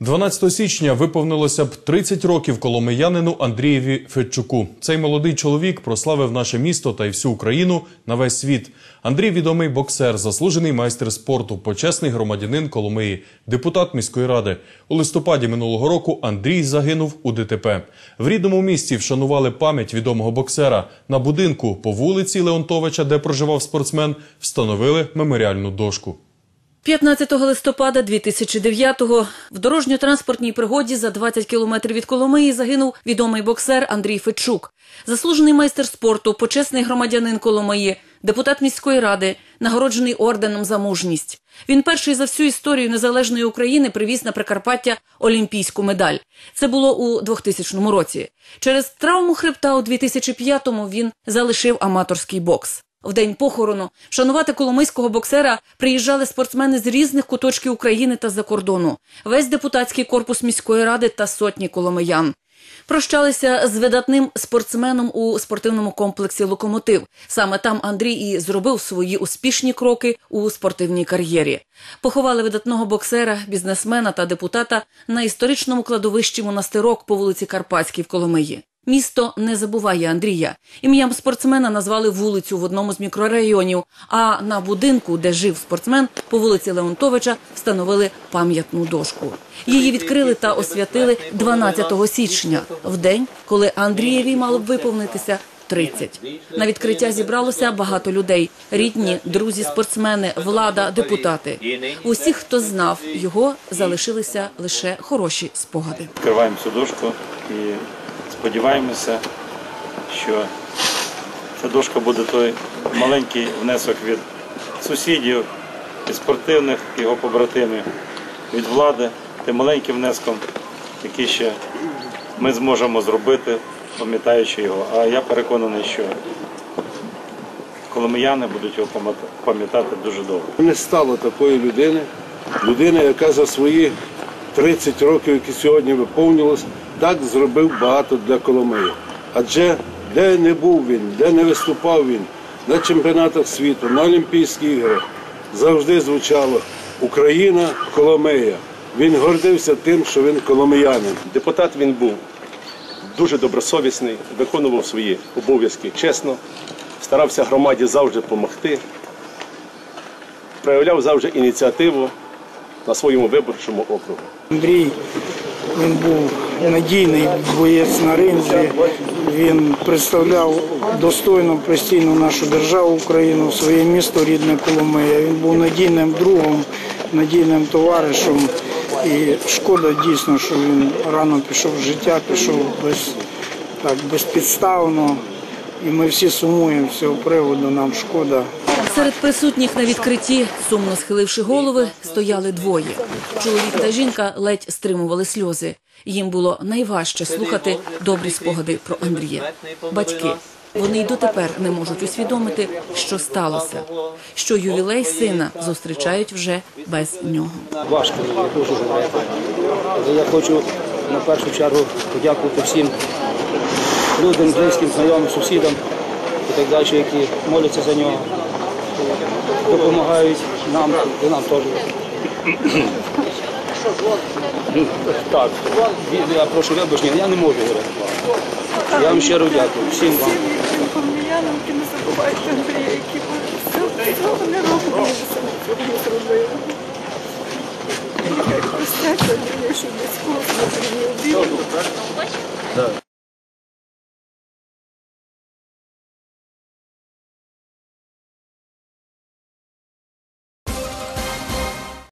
12 січня виповнилося б 30 років коломиянину Андрієві Федчуку. Цей молодий чоловік прославив наше місто та й всю Україну на весь світ. Андрій відомий боксер, заслужений майстер спорту, почесний громадянин Коломиї, депутат міської ради. У листопаді минулого року Андрій загинув у ДТП. В рідному місті вшанували пам'ять відомого боксера. На будинку по вулиці Леонтовича, де проживав спортсмен, встановили меморіальну дошку. 15 листопада 2009-го в дорожньо-транспортній пригоді за 20 кілометрів від Коломиї загинув відомий боксер Андрій Федчук, заслужений майстер спорту, почесний громадянин Коломиї, депутат міської ради, нагороджений орденом за мужність. Він перший за всю історію незалежної України привіз на Прикарпаття олімпійську медаль. Це було у 2000 році. Через травму хребта у 2005-му він залишив аматорський бокс. В день похорону вшанувати коломийського боксера приїжджали спортсмени з різних куточків України та за кордону, весь депутатський корпус міської ради та сотні коломиян. Прощалися з видатним спортсменом у спортивному комплексі Локомотив. Саме там Андрій і зробив свої успішні кроки у спортивній кар'єрі. Поховали видатного боксера, бізнесмена та депутата на історичному кладовищі монастирок по вулиці Карпатській в Коломиї. Місто не забуває Андрія. Ім'ям спортсмена назвали вулицю в одному з мікрорайонів. А на будинку, де жив спортсмен, по вулиці Леонтовича встановили пам'ятну дошку. Її відкрили та освятили 12 січня, в день, коли Андрієві мало б виповнитися 30. На відкриття зібралося багато людей: рідні, друзі, спортсмени, влада, депутати. У всіх, хто знав його, залишилися лише хороші спогади. Відкриваємо цю дошку і сподіваємося, що ця дошка буде той маленький внесок від сусідів, від спортивних його побратимів, від влади, тим маленьким внеском, який ще ми зможемо зробити, пам'ятаючи його. А я переконаний, що коломияни будуть його пам'ятати дуже довго. Не стало такої людини, людина, яка за свої 30 років, які сьогодні виповнилось, так зробив багато для Коломиї. Адже де не був він, де не виступав він, на чемпіонатах світу, на Олімпійські ігри, завжди звучало Україна, Коломия. Він гордився тим, що він коломиянин. Депутат він був дуже добросовісний, виконував свої обов'язки чесно, старався громаді завжди допомогти, проявляв завжди ініціативу на своєму виборчому округу. Андрій він був надійний боєць на ринзі. Він представляв достойно постійно нашу державу Україну, своє місто рідне Коломия. Він був надійним другом, надійним товаришем. І шкода дійсно, що він рано пішов в життя, пішов без так безпідставно. І ми всі сумуємо з цього приводу. Нам шкода. Серед присутніх на відкритті, сумно схиливши голови, стояли двоє. Чоловік та жінка ледь стримували сльози. Їм було найважче слухати добрі спогади про Андрія. Батьки. Вони й дотепер не можуть усвідомити, що сталося, що ювілей сина зустрічають вже без нього. Важко мені дуже говорити. Я хочу на першу чергу подякувати всім людям, близьким, знайомим, сусідам і так далі, які моляться за нього, допомагають нам і нам теж. Так, я прошу вибачення, я не можу говорити. Я вам щиро дякую. Всім вам. Які не забувайте Андрія, які цього не робили, цього не зробили. Нехай простяться що близького зробили.